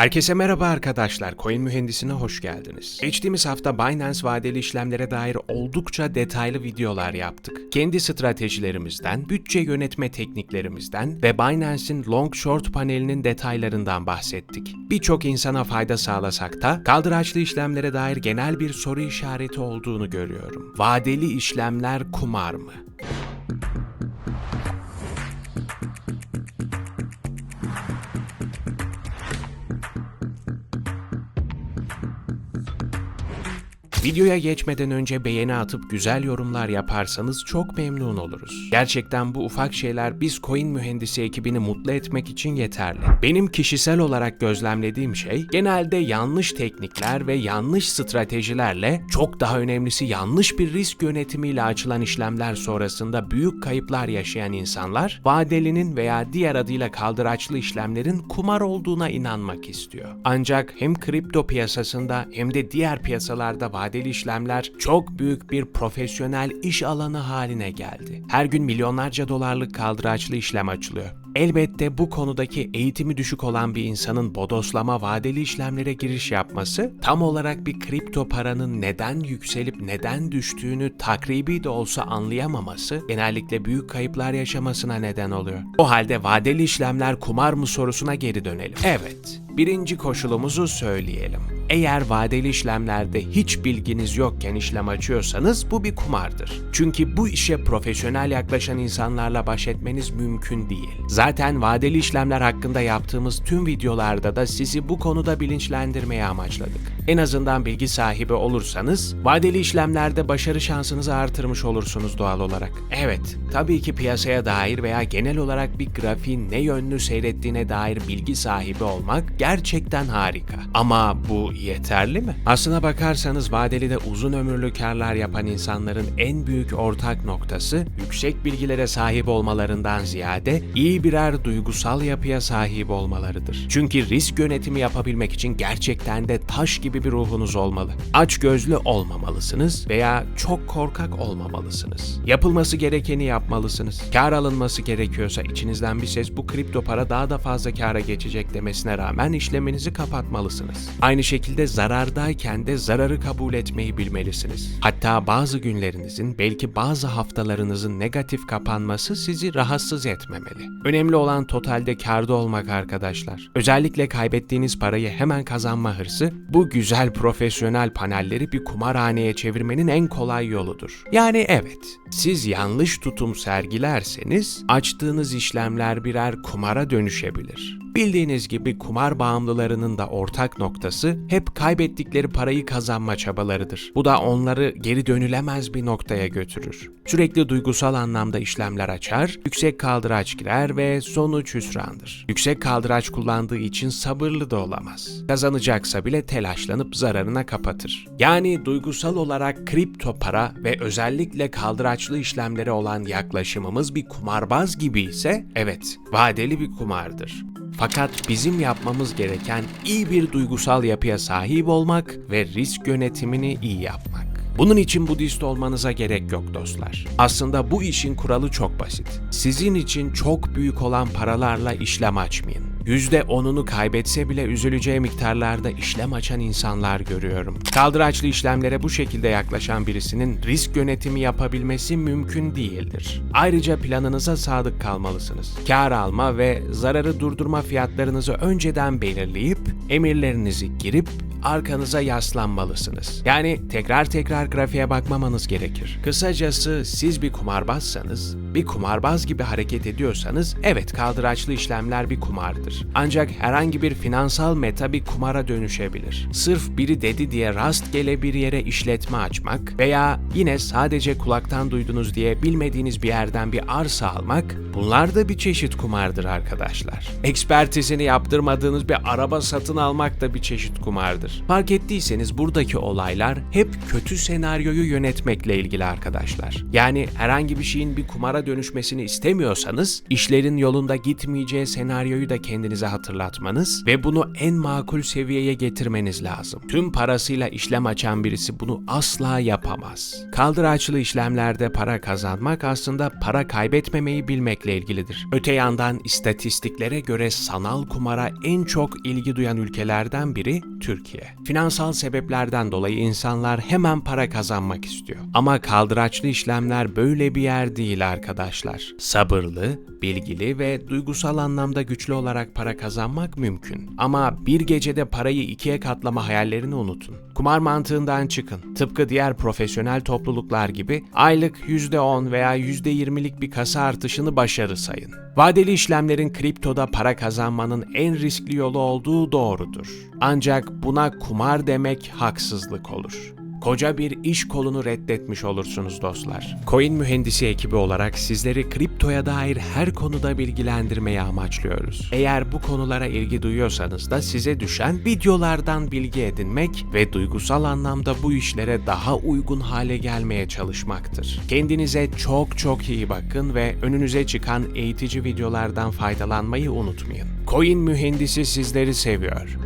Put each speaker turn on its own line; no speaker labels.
Herkese merhaba arkadaşlar. Coin Mühendisi'ne hoş geldiniz. Geçtiğimiz hafta Binance vadeli işlemlere dair oldukça detaylı videolar yaptık. Kendi stratejilerimizden, bütçe yönetme tekniklerimizden ve Binance'in long short panelinin detaylarından bahsettik. Birçok insana fayda sağlasak da kaldıraçlı işlemlere dair genel bir soru işareti olduğunu görüyorum. Vadeli işlemler kumar mı? Videoya geçmeden önce beğeni atıp güzel yorumlar yaparsanız çok memnun oluruz. Gerçekten bu ufak şeyler biz coin mühendisi ekibini mutlu etmek için yeterli. Benim kişisel olarak gözlemlediğim şey genelde yanlış teknikler ve yanlış stratejilerle çok daha önemlisi yanlış bir risk yönetimiyle açılan işlemler sonrasında büyük kayıplar yaşayan insanlar vadelinin veya diğer adıyla kaldıraçlı işlemlerin kumar olduğuna inanmak istiyor. Ancak hem kripto piyasasında hem de diğer piyasalarda vadeli işlemler çok büyük bir profesyonel iş alanı haline geldi. Her gün milyonlarca dolarlık kaldıraçlı işlem açılıyor. Elbette bu konudaki eğitimi düşük olan bir insanın bodoslama vadeli işlemlere giriş yapması tam olarak bir kripto paranın neden yükselip neden düştüğünü takribi de olsa anlayamaması genellikle büyük kayıplar yaşamasına neden oluyor. O halde vadeli işlemler kumar mı sorusuna geri dönelim. Evet, birinci koşulumuzu söyleyelim. Eğer vadeli işlemlerde hiç bilginiz yokken işlem açıyorsanız bu bir kumardır. Çünkü bu işe profesyonel yaklaşan insanlarla baş etmeniz mümkün değil. Zaten vadeli işlemler hakkında yaptığımız tüm videolarda da sizi bu konuda bilinçlendirmeye amaçladık. En azından bilgi sahibi olursanız vadeli işlemlerde başarı şansınızı artırmış olursunuz doğal olarak. Evet, tabii ki piyasaya dair veya genel olarak bir grafiğin ne yönlü seyrettiğine dair bilgi sahibi olmak gerçekten harika. Ama bu yeterli mi? Aslına bakarsanız vadeli de uzun ömürlü karlar yapan insanların en büyük ortak noktası yüksek bilgilere sahip olmalarından ziyade iyi birer duygusal yapıya sahip olmalarıdır. Çünkü risk yönetimi yapabilmek için gerçekten de taş gibi bir ruhunuz olmalı. Aç gözlü olmamalısınız veya çok korkak olmamalısınız. Yapılması gerekeni yapmalısınız. Kar alınması gerekiyorsa içinizden bir ses bu kripto para daha da fazla kara geçecek demesine rağmen işleminizi kapatmalısınız. Aynı şekilde zarardayken de zararı kabul etmeyi bilmelisiniz. Hatta bazı günlerinizin belki bazı haftalarınızın negatif kapanması sizi rahatsız etmemeli. Önemli olan totalde karda olmak arkadaşlar. Özellikle kaybettiğiniz parayı hemen kazanma hırsı bu güzel profesyonel panelleri bir kumarhaneye çevirmenin en kolay yoludur. Yani evet, siz yanlış tutum sergilerseniz açtığınız işlemler birer kumara dönüşebilir. Bildiğiniz gibi kumar bağımlılarının da ortak noktası hep kaybettikleri parayı kazanma çabalarıdır. Bu da onları geri dönülemez bir noktaya götürür. Sürekli duygusal anlamda işlemler açar, yüksek kaldıraç girer ve sonuç hüsrandır. Yüksek kaldıraç kullandığı için sabırlı da olamaz. Kazanacaksa bile telaşlanıp zararına kapatır. Yani duygusal olarak kripto para ve özellikle kaldıraçlı işlemlere olan yaklaşımımız bir kumarbaz gibi ise evet vadeli bir kumardır. Fakat bizim yapmamız gereken iyi bir duygusal yapıya sahip olmak ve risk yönetimini iyi yapmak. Bunun için Budist olmanıza gerek yok dostlar. Aslında bu işin kuralı çok basit. Sizin için çok büyük olan paralarla işlem açmayın. %10'unu kaybetse bile üzüleceği miktarlarda işlem açan insanlar görüyorum. Kaldıraçlı işlemlere bu şekilde yaklaşan birisinin risk yönetimi yapabilmesi mümkün değildir. Ayrıca planınıza sadık kalmalısınız. Kar alma ve zararı durdurma fiyatlarınızı önceden belirleyip emirlerinizi girip arkanıza yaslanmalısınız. Yani tekrar tekrar grafiğe bakmamanız gerekir. Kısacası siz bir kumarbazsanız, bir kumarbaz gibi hareket ediyorsanız evet kaldıraçlı işlemler bir kumardır. Ancak herhangi bir finansal meta bir kumara dönüşebilir. Sırf biri dedi diye rastgele bir yere işletme açmak veya yine sadece kulaktan duydunuz diye bilmediğiniz bir yerden bir arsa almak bunlar da bir çeşit kumardır arkadaşlar. Ekspertizini yaptırmadığınız bir araba satın almak da bir çeşit kumardır. Vardır. Fark ettiyseniz buradaki olaylar hep kötü senaryoyu yönetmekle ilgili arkadaşlar. Yani herhangi bir şeyin bir kumara dönüşmesini istemiyorsanız, işlerin yolunda gitmeyeceği senaryoyu da kendinize hatırlatmanız ve bunu en makul seviyeye getirmeniz lazım. Tüm parasıyla işlem açan birisi bunu asla yapamaz. Kaldıraçlı işlemlerde para kazanmak aslında para kaybetmemeyi bilmekle ilgilidir. Öte yandan istatistiklere göre sanal kumara en çok ilgi duyan ülkelerden biri Türkiye. Finansal sebeplerden dolayı insanlar hemen para kazanmak istiyor. Ama kaldıraçlı işlemler böyle bir yer değil arkadaşlar. Sabırlı, bilgili ve duygusal anlamda güçlü olarak para kazanmak mümkün. Ama bir gecede parayı ikiye katlama hayallerini unutun. Kumar mantığından çıkın. Tıpkı diğer profesyonel topluluklar gibi aylık %10 veya %20'lik bir kasa artışını başarı sayın. Vadeli işlemlerin kriptoda para kazanmanın en riskli yolu olduğu doğrudur. Ancak buna kumar demek haksızlık olur koca bir iş kolunu reddetmiş olursunuz dostlar. Coin mühendisi ekibi olarak sizleri kriptoya dair her konuda bilgilendirmeyi amaçlıyoruz. Eğer bu konulara ilgi duyuyorsanız da size düşen videolardan bilgi edinmek ve duygusal anlamda bu işlere daha uygun hale gelmeye çalışmaktır. Kendinize çok çok iyi bakın ve önünüze çıkan eğitici videolardan faydalanmayı unutmayın. Coin mühendisi sizleri seviyor.